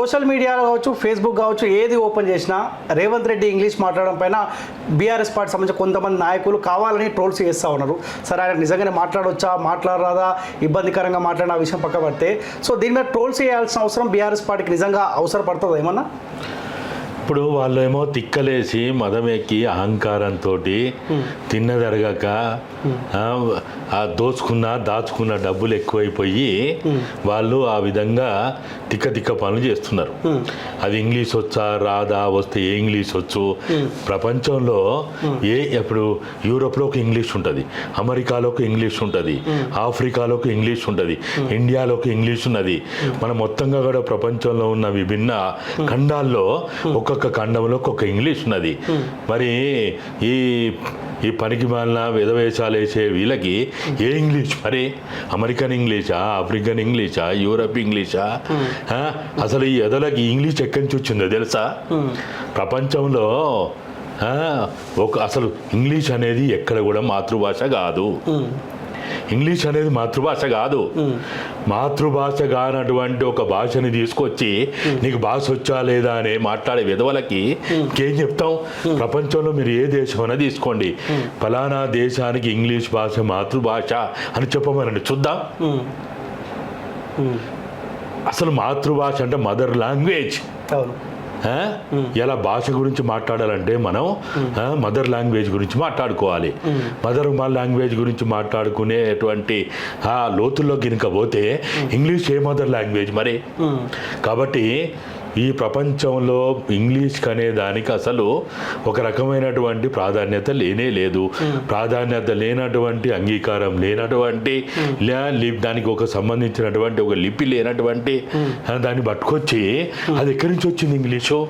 Social media కావచ్చు Facebook కావచ్చు ఏది ఓపెన్ చేసినా రేవంత్ రెడ్డి ఇంగ్లీష్ మాట్లాడడం పైన బీఆర్ఎస్ పార్టీ సంబంధించిన కొంతమంది నాయకులు కావాలని ట్రోల్స్ చేస్తూ ఉన్నారు. సరే ఆయన నిజంగానే మాట్లాడొచ్చా మాట్లాడరాదా ఇబ్బందికరంగా మాట్లాడిన ఆ విషయం పక్క పడితే. సో దీని మీద ట్రోల్స్ చేయాల్సిన అవసరం బీఆర్ఎస్ పార్టీకి నిజంగా అవసరపడుతుంది ఏమన్నా? ఇప్పుడు వాళ్ళు ఏమో తిక్కలేసి మదం ఎక్కి అహంకారంతో తిన్నదరగక ఆ, దోచుకున్న దాచుకున్న డబ్బులు ఎక్కువైపోయి వాళ్ళు ఆ విధంగా తిక్క తిక్క పనులు చేస్తున్నారు. అది ఇంగ్లీష్ వచ్చా రాదా వస్తే ఏ ఇంగ్లీష్ వచ్చు? ప్రపంచంలో ఏ ఇప్పుడు యూరోప్లోకి ఇంగ్లీష్ ఉంటుంది అమెరికాలోకి ఇంగ్లీష్ ఉంటుంది ఆఫ్రికాలోకి ఇంగ్లీష్ ఉంటుంది ఇండియాలోకి ఇంగ్లీష్ ఉన్నది. మన మొత్తంగా కూడా ప్రపంచంలో ఉన్న విభిన్న ఖండాల్లో ఒక్కొక్క ఖండంలో ఒక్కొక్క ఇంగ్లీష్ ఉన్నది. మరి ఈ ఈ పనికి మాలిన విధవేషాలు వేసే వీళ్ళకి ఏ ఇంగ్లీష్? మరి అమెరికన్ ఇంగ్లీషా ఆఫ్రికన్ ఇంగ్లీషా యూరప్ ఇంగ్లీషా? ఆ? అసలు ఈ ఎదలకి ఇంగ్లీష్ ఎక్కడి నుంచి వచ్చిందో తెలుసా? ప్రపంచంలో ఆ, ఒక అసలు ఇంగ్లీష్ అనేది ఎక్కడ కూడా మాతృభాష కాదు. ఇంగ్లీష్ అనేది మాతృభాష కాదు. మాతృభాష కానటువంటి ఒక భాషని తీసుకొచ్చి నీకు భాష వచ్చా లేదా అని మాట్లాడే విధవలకి ఇంకేం చెప్తాం? ప్రపంచంలో మీరు ఏ దేశం అయినా తీసుకోండి. ఫలానా దేశానికి ఇంగ్లీష్ భాష మాతృభాష అని చెప్పమనండి. చూద్దాం. అసలు మాతృభాష అంటే మదర్ లాంగ్వేజ్. అవును? ఎలా భాష గురించి మాట్లాడాలంటే మనం మదర్ లాంగ్వేజ్ గురించి మాట్లాడుకోవాలి. మదర్ లాంగ్వేజ్ గురించి మాట్లాడుకునేటువంటి ఆ లోతుల్లో గినక పోతే ఇంగ్లీష్ ఏ మదర్ లాంగ్వేజ్ మరి? కాబట్టి ఈ ప్రపంచంలో ఇంగ్లీష్ అనే దానికి అసలు ఒక రకమైనటువంటి ప్రాధాన్యత లేనే లేదు. ప్రాధాన్యత లేనటువంటి అంగీకారం లేనటువంటి లే- లి- దానికి ఒక సంబంధించినటువంటి ఒక లిపి లేనటువంటి ఆ, దాన్ని పట్టుకొచ్చి అది ఎక్కడి నుంచి వచ్చింది ఇంగ్లీషు?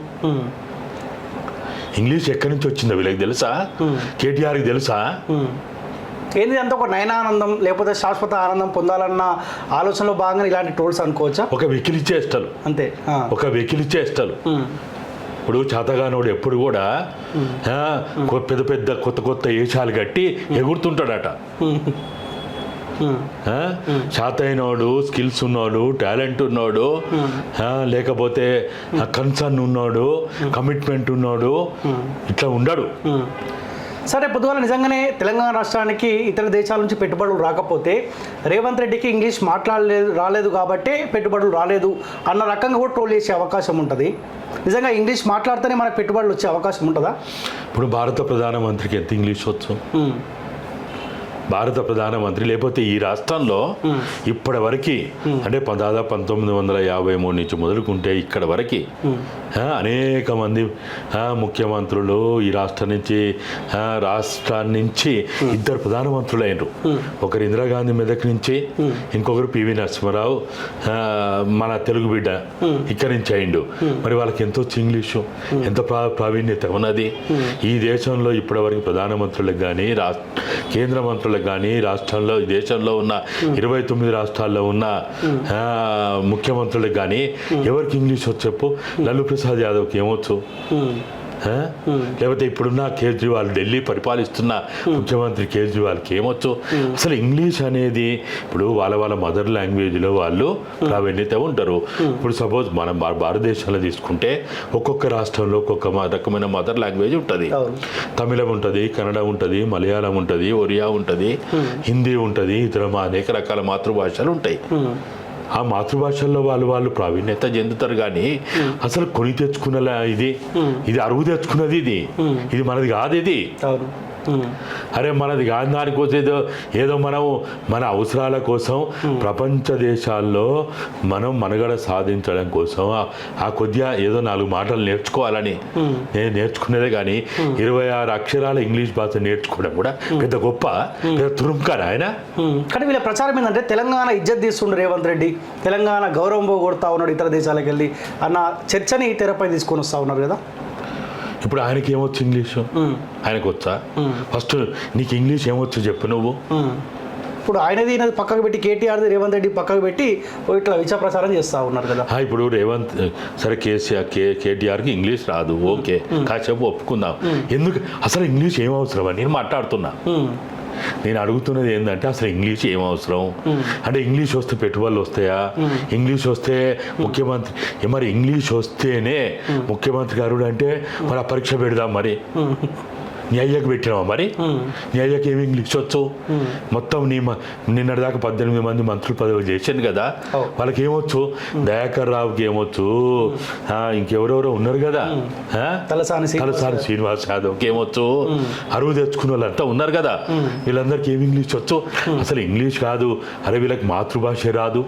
ఇంగ్లీష్ ఎక్కడి నుంచి వచ్చిందో వీళ్ళకి తెలుసా? కేటీఆర్కి తెలుసా? ఏంది అంతా ఒక నయనానందం లేకపోతే శాశ్వత ఆనందం పొందాలన్న ఆలోచనలో భాగంగా ఇలాంటి ట్రోల్స్ అనుకోవచ్చా? ఒక వెకిలి చేష్టలు అంతే. ఒక వెకిలి చేష్టలు. ఇప్పుడు చేతగానోడు ఎప్పుడు కూడా పెద్ద పెద్ద కొత్త కొత్త ఏషాలు కట్టి ఎగురుతుంటాడట? చేతైనోడు స్కిల్స్ ఉన్నోడు టాలెంట్ ఉన్నోడు లేకపోతే కన్సర్న్ ఉన్నోడు కమిట్మెంట్ ఉన్నోడు ఇట్లా ఉండడు. సరే పొద్దుగాల నిజంగానే తెలంగాణ రాష్ట్రానికి ఇతర దేశాల నుంచి పెట్టుబడులు రాకపోతే రేవంత్ రెడ్డికి ఇంగ్లీష్ మాట్లాడలేదు రాలేదు కాబట్టి పెట్టుబడులు రాలేదు అన్న రకంగా కూడా ట్రోల్ చేసే అవకాశం ఉంటుంది. నిజంగా ఇంగ్లీష్ మాట్లాడితేనే మనకు పెట్టుబడులు వచ్చే అవకాశం ఉంటుందా? ఇప్పుడు భారత ప్రధానమంత్రికి ఎంత ఇంగ్లీష్ వచ్చు? భారత ప్రధానమంత్రి లేకపోతే ఈ రాష్ట్రంలో ఇప్పటి వరకు అంటే దాదాపు పంతొమ్మిది వందల యాభై మూడు నుంచి మొదలుకుంటే ఇక్కడ వరకు అనేక మంది ముఖ్యమంత్రులు ఈ రాష్ట్రం నుంచి రాష్ట్రాన్ని నుంచి ఇద్దరు ప్రధానమంత్రులు అయినరు. ఒకరు ఇందిరాగాంధీ మెదక్ నుంచి ఇంకొకరు పివి నరసింహారావు మన తెలుగు బిడ్డ ఇక్కడి నుంచి అయిండు. మరి వాళ్ళకి ఎంతో ఇంగ్లీషు ఎంత ప్రా ప్రావీణ్యత ఉన్నది. ఈ దేశంలో ఇప్పటివరకు ప్రధానమంత్రులకు కానీ రాష్ట్ర కేంద్ర మంత్రులకు కానీ రాష్ట్రంలో దేశంలో ఉన్న ఇరవై తొమ్మిది రాష్ట్రాల్లో ఉన్న ఆ, ముఖ్యమంత్రులకు కానీ ఎవరికి ఇంగ్లీష్ వచ్చు చెప్పు? లల్లు ప్రసాద్ యాదవ్కి ఏమొచ్చు? లేకపోతే ఇప్పుడున్న కేజ్రీవాల్ ఢిల్లీ పరిపాలిస్తున్న ముఖ్యమంత్రి కేజ్రీవాల్కి ఏమొచ్చు? అసలు ఇంగ్లీష్ అనేది ఇప్పుడు వాళ్ళ వాళ్ళ మదర్ లాంగ్వేజ్లో వాళ్ళు ప్రావీణ్యత ఉంటారు. ఇప్పుడు సపోజ్ మనం భారతదేశంలో తీసుకుంటే ఒక్కొక్క రాష్ట్రంలో ఒక్కొక్క రకమైన మదర్ లాంగ్వేజ్ ఉంటుంది. తమిళం ఉంటుంది కన్నడ ఉంటుంది మలయాళం ఉంటుంది ఒరియా ఉంటుంది హిందీ ఉంటుంది ఇతర అనేక రకాల మాతృభాషలు ఉంటాయి. ఆ మాతృభాషల్లో వాళ్ళు వాళ్ళు ప్రావీణ్యత చెందుతారు కానీ అసలు కొని తెచ్చుకున్న ఇది? ఇది అరువు తెచ్చుకున్నది ఇది? ఇది మనది కాదు ఇది. అరే మనది కాదు దానికోసం ఏదో ఏదో మనం మన అవసరాల కోసం ప్రపంచ దేశాల్లో మనం మనుగడ సాధించడం కోసం ఆ- కొద్దిగా ఏదో నాలుగు మాటలు నేర్చుకోవాలని. నేను నేర్చుకునేదే కానీ ఇరవై ఆరు అక్షరాల ఇంగ్లీష్ భాష నేర్చుకోవడం కూడా పెద్ద గొప్ప తురుంకారు ఆయన. కానీ వీళ్ళ ప్రచారం ఏంటంటే తెలంగాణ ఇజ్జత్ తీస్తుండు రేవంత్ రెడ్డి. తెలంగాణ గౌరవం పోగొడతా ఉన్నాడు ఇతర దేశాలకు వెళ్ళి అన్న చర్చని తెరపై తీసుకొని వస్తా ఉన్నారు కదా? ఇప్పుడు ఆయనకి ఏమొచ్చు ఇంగ్లీషు? ఆయనకు వచ్చా ఫస్ట్ నీకు ఇంగ్లీష్ ఏమొచ్చు చెప్పు నువ్వు. ఇప్పుడు ఆయనది ఈయనది పక్కకు పెట్టి కేటీఆర్ది రేవంత్ రెడ్డి పక్కకు పెట్టి ఇట్లా విష ప్రచారం చేస్తూ ఉన్నారు కదా. ఇప్పుడు రేవంత్ సరే కేసీఆర్ కే కేటీఆర్కి ఇంగ్లీష్ రాదు ఓకే. కాసేపు ఒప్పుకుందాం. ఎందుకు? అసలు ఇంగ్లీష్ ఏం అవసరం అని నేను మాట్లాడుతున్నా. నేను అడుగుతున్నది ఏంటంటే అసలు ఇంగ్లీష్ ఏం అవసరం? అంటే ఇంగ్లీష్ వస్తే పెట్టుబడులు వస్తాయా? ఇంగ్లీష్ వస్తే ముఖ్యమంత్రి మరి ఇంగ్లీష్ వస్తేనే ముఖ్యమంత్రి గారు అంటే మరి ఆ పరీక్ష పెడదాం మరి. నీ అయ్యకు పెట్టినావా మరి? నీ అయ్యకి ఏమి ఇంగ్లీష్ వచ్చు మొత్తం నీ నిన్నటిదాకా పద్దెనిమిది మంది మంత్రులు పదవులు చేశాను కదా. వాళ్ళకి ఏమొచ్చు? దయాకర్ రావుకి ఏమొచ్చు? ఇంకెవరెవరో ఉన్నారు కదా? ఆ? తలసాని శ్రీనివాస్ తలసాని శ్రీనివాస్ యాదవ్కి ఏమొచ్చు? అరువు తెచ్చుకున్న వాళ్ళంతా ఉన్నారు కదా? వీళ్ళందరికీ ఏమి ఇంగ్లీష్ వచ్చు? అసలు ఇంగ్లీష్ కాదు. అరే వీళ్ళకి మాతృభాష రాదు.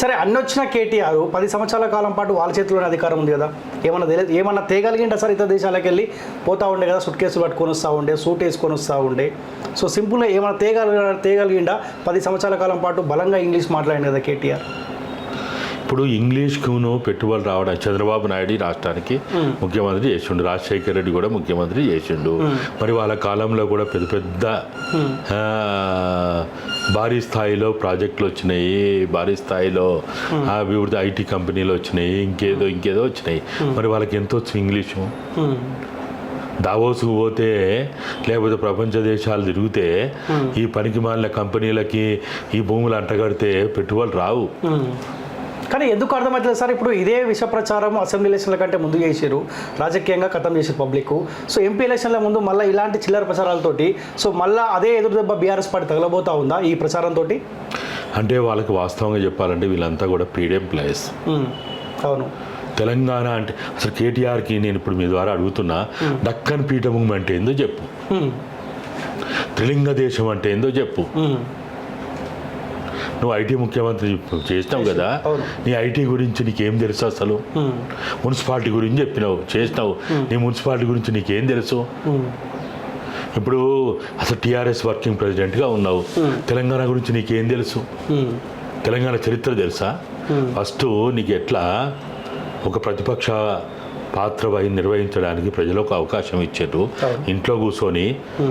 సరే అన్ని వచ్చిన కేటీఆర్ పది సంవత్సరాల కాలం పాటు వాళ్ళ చేతిలోనే అధికారం ఉంది కదా. ఏమన్నా తెలియదు ఏమన్నా తేగలిగింటే సార్ ఇతర దేశాలకు వెళ్ళి? పోతా ఉండే కదా సుట్ కేసు పట్టుకొని వస్తూ ఉండే సూట్ వేసుకొని వస్తూ ఉండే. సో సింపుల్గా ఏమైనా తేగలిగ తేగలిగిండా? పది సంవత్సరాల కాలం పాటు బలంగా ఇంగ్లీష్ మాట్లాడింది కదా కేటీఆర్. ఇప్పుడు ఇంగ్లీష్కును పెట్టుబడులు రావడం చంద్రబాబు నాయుడు రాష్ట్రానికి ముఖ్యమంత్రి చేసిండు. రాజశేఖర రెడ్డి కూడా ముఖ్యమంత్రి చేసిండు. మరి వాళ్ళ కాలంలో కూడా పెద్ద పెద్ద భారీ స్థాయిలో ప్రాజెక్టులు వచ్చినాయి. భారీ స్థాయిలో వివిధ ఐటీ కంపెనీలు వచ్చినాయి. ఇంకేదో ఇంకేదో వచ్చినాయి. మరి వాళ్ళకి ఎంత వచ్చు ఇంగ్లీషు? దావోసుకు పోతే లేకపోతే ప్రపంచ దేశాలు తిరిగితే ఈ పనికి మాలిన కంపెనీలకి ఈ భూములు అంటగడితే పెట్టుబడులు రావు. కానీ ఎందుకు అర్థమవుతుంది సార్? ఇప్పుడు ఇదే విష ప్రచారం అసెంబ్లీ ఎలక్షన్ల కంటే ముందు చేసారు రాజకీయంగా ఖతం చేసారు పబ్లిక్. సో ఎంపీ ఎలక్షన్ల ముందు మళ్ళీ ఇలాంటి చిల్లర ప్రచారాలతోటి సో మళ్ళీ అదే ఎదురు దెబ్బ బీఆర్ఎస్ పార్టీ తగలబోతా ఉందా ఈ ప్రచారంతో అంటే వాళ్ళకి వాస్తవంగా చెప్పాలంటే వీళ్ళంతా కూడా పీడ్ ఎంప్లాయీస్ అవును. తెలంగాణ అంటే అసలు కేటీఆర్కి నేను ఇప్పుడు మీ ద్వారా అడుగుతున్నా దక్కన్ పీఠభూమి అంటే ఏందో చెప్పు. త్రిలింగ దేశం అంటే ఏందో చెప్పు. నువ్వు ఐటీ ముఖ్యమంత్రి చేసినావు కదా. నీ ఐటీ గురించి నీకేం తెలుసు అసలు? మున్సిపాలిటీ గురించి చెప్పినావు చేసినావు. నీ మున్సిపాలిటీ గురించి నీకేం తెలుసు? ఇప్పుడు అసలు టీఆర్ఎస్ వర్కింగ్ ప్రెసిడెంట్గా ఉన్నావు. తెలంగాణ గురించి నీకేం తెలుసు? తెలంగాణ చరిత్ర తెలుసా? ఫస్ట్ నీకు ఎట్లా ఒక ప్రతిపక్ష పాత్ర వహి నిర్వహించడానికి ప్రజలకు అవకాశం ఇచ్చారు. ఇంట్లో కూర్చొని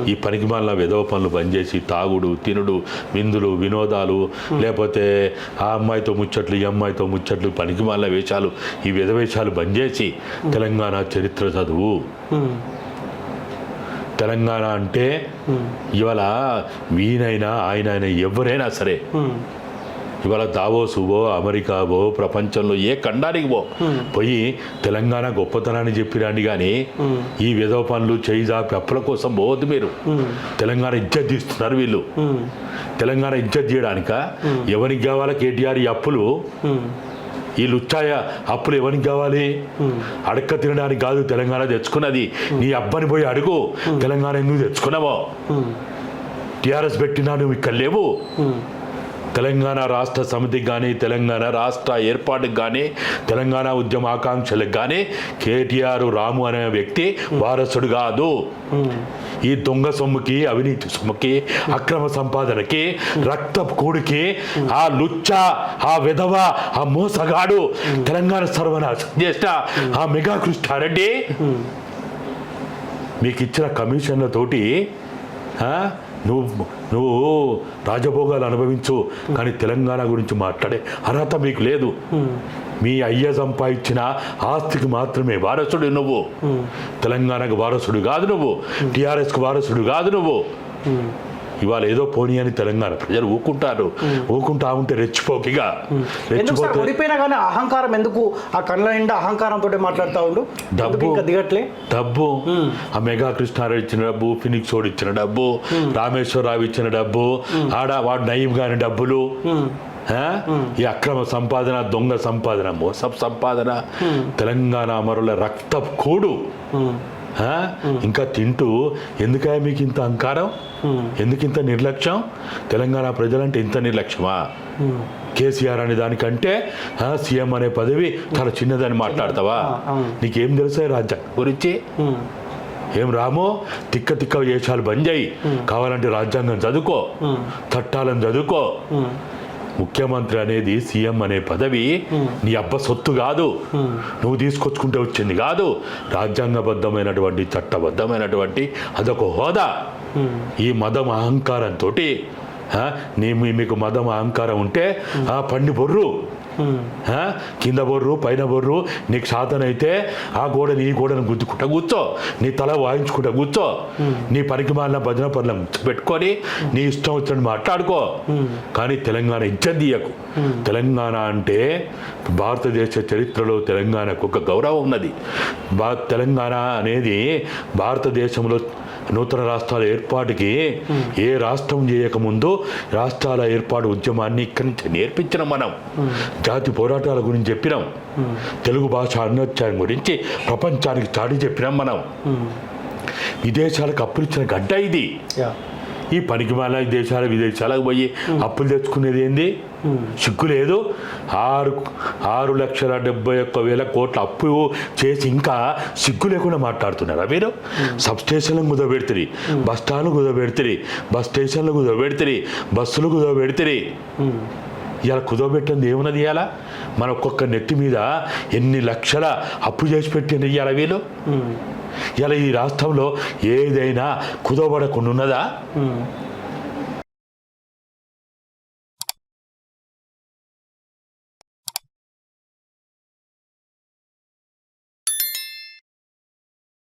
ఈ పనికి మాలిన విధవ పనులు బంద్ చేసి తాగుడు తినుడు విందులు వినోదాలు లేకపోతే ఆ అమ్మాయితో ముచ్చట్లు ఈ అమ్మాయితో ముచ్చట్లు పనికి మాలిన వేషాలు ఈ విధవేషాలు బంద్ చేసి తెలంగాణ చరిత్ర చదువు. తెలంగాణ అంటే ఇవాళ వీనైనా ఆయన ఎవరైనా సరే ఇవాళ దావోసువో అమెరికావో ప్రపంచంలో ఏ ఖండానికి పో పోయి తెలంగాణ గొప్పతనాన్ని చెప్పిరండి కానీ ఈ విధవ పనులు చేయి జాపి అప్పుల కోసం పోవద్దు మీరు. తెలంగాణ ఇజ్జత్ తీస్తున్నారు వీళ్ళు. తెలంగాణ ఇజ్జత్ చేయడానిక ఎవరికి కావాలా కేటీఆర్ ఈ అప్పులు? ఈ లుచ్చాయ అప్పులు ఎవరికి కావాలి? అడక్క తినడానికి కాదు తెలంగాణ తెచ్చుకున్నది. నీ అబ్బని పోయి అడుగు. తెలంగాణ ఎందుకు తెచ్చుకున్నావో? టీఆర్ఎస్ పెట్టినా నువ్వు ఇక్కడ లేవు. తెలంగాణ రాష్ట్ర సమితికి కానీ తెలంగాణ రాష్ట్ర ఏర్పాటుకు కానీ తెలంగాణ ఉద్యమ ఆకాంక్షలకు కానీ కేటీఆర్ రాము అనే వ్యక్తి వారసుడు కాదు. ఈ దొంగ సొమ్ముకి అవినీతి సొమ్ముకి అక్రమ సంపాదనకి రక్త కూడికి ఆ లుచ్చ ఆ విధవ ఆ మోసగాడు తెలంగాణ సర్వనాశం చేసిన ఆ మెగా కృష్ణారెడ్డి. మీకు ఇచ్చిన కమిషన్లతోటి ఆ, నువ్వు నువ్వు రాజభోగాలు అనుభవించు కానీ తెలంగాణ గురించి మాట్లాడే అర్హత మీకు లేదు. మీ అయ్య సంపాదించిన ఆస్తికి మాత్రమే వారసుడు నువ్వు. తెలంగాణకు వారసుడు కాదు నువ్వు. టీఆర్ఎస్కు వారసుడు కాదు నువ్వు. ఇవాళ ఏదో పోనీ అని తెలంగాణ ప్రజలు ఊకుంటారు. ఊకుంటా ఉంటే రెచ్చిపోకిగా. రెచ్చిపోతే కానీ అహంకారం ఎందుకు? ఆ కళ్ళ నిండా అహంకారంతో మాట్లాడుతూ ఉండు. డబ్బు. దిగట్లే? డబ్బు. ఆ మెగా కృష్ణారావు ఇచ్చిన డబ్బు ఫినిక్స్ ఓడి ఇచ్చిన డబ్బు రామేశ్వరరావు ఇచ్చిన డబ్బు ఆడ వాడు నయీం గారి డబ్బులు? ఈ అక్రమ సంపాదన దొంగ సంపాదన మోసపు సంపాదన తెలంగాణ అమరుల రక్త కూడు? ఇంకా తింటూ ఎందుకయ్యా మీకు ఇంత అహంకారం? ఎందుకు ఇంత నిర్లక్ష్యం? తెలంగాణ ప్రజలంటే ఇంత నిర్లక్ష్యమా. కేసీఆర్ అనే దానికంటే సీఎం అనే పదవి చాలా చిన్నదని మాట్లాడతావా. నీకేం తెలుసా రాజ్యాంగం గురించి? ఏం రామో? తిక్క తిక్క వేషాలు బంద్ చేయి. కావాలంటే రాజ్యాంగం చదువుకో. చట్టాలను చదువుకో. ముఖ్యమంత్రి అనేది సీఎం అనే పదవి నీ అబ్బ సొత్తు కాదు. నువ్వు తీసుకొచ్చుకుంటే వచ్చింది కాదు. రాజ్యాంగబద్ధమైనటువంటి చట్టబద్ధమైనటువంటి అదొక హోదా. ఈ మదం అహంకారంతో నీ మీకు మదం అహంకారం ఉంటే ఆ పండి బొర్రు కింద బొర్రు పైన బొర్రు నీకు సాధనైతే ఆ గోడని ఈ గోడను గుద్దుకుంటా కూర్చో. నీ తల వాయించుకుంటా కూర్చో. నీ పనికి మాలిన భజన పనులను పెట్టుకొని నీ ఇష్టం వచ్చినట్టు మాట్లాడుకో. కానీ తెలంగాణ ఇజ్జత్ తీయకు. తెలంగాణ అంటే భారతదేశ చరిత్రలో తెలంగాణకు ఒక గౌరవం ఉన్నది. బా తెలంగాణ అనేది భారతదేశంలో నూతన రాష్ట్రాల ఏర్పాటుకి ఏ రాష్ట్రం చేయకముందు రాష్ట్రాల ఏర్పాటు ఉద్యమాన్ని ఇక్కడి నుంచి నేర్పించినాం మనం. జాతి పోరాటాల గురించి చెప్పినాం. తెలుగు భాష అన్నోత్యాయం గురించి ప్రపంచానికి చాటి చెప్పినాం మనం. విదేశాలకు అప్పులు ఇచ్చిన గడ్డ ఇది. ఈ పనికిమాల దేశాల విదేశాలకు పోయి అప్పులు తెచ్చుకునేది ఏంది? సిగ్గు లేదు. ఆరు ఆరు లక్షల డెబ్బై ఒక్క వేల కోట్ల అప్పు చేసి ఇంకా సిగ్గు లేకుండా మాట్లాడుతున్నారా మీరు? సబ్ స్టేషన్లకు కుదబెడుతుంది బస్ స్టాండ్లు కుదబెడుతుంది బస్ స్టేషన్లు కుదబెడుతుంది బస్సులు కుదబెడుతుంది ఇలా కుదవబెట్టింది ఏమున్నది ఇవాళ? మన ఒక్కొక్క నెత్తి మీద ఎన్ని లక్షల అప్పు చేసి పెట్టింది ఇవాళ వీళ్ళు? ఇలా ఈ రాష్ట్రంలో ఏదైనా కుదవబడకుండా ఉన్నదా?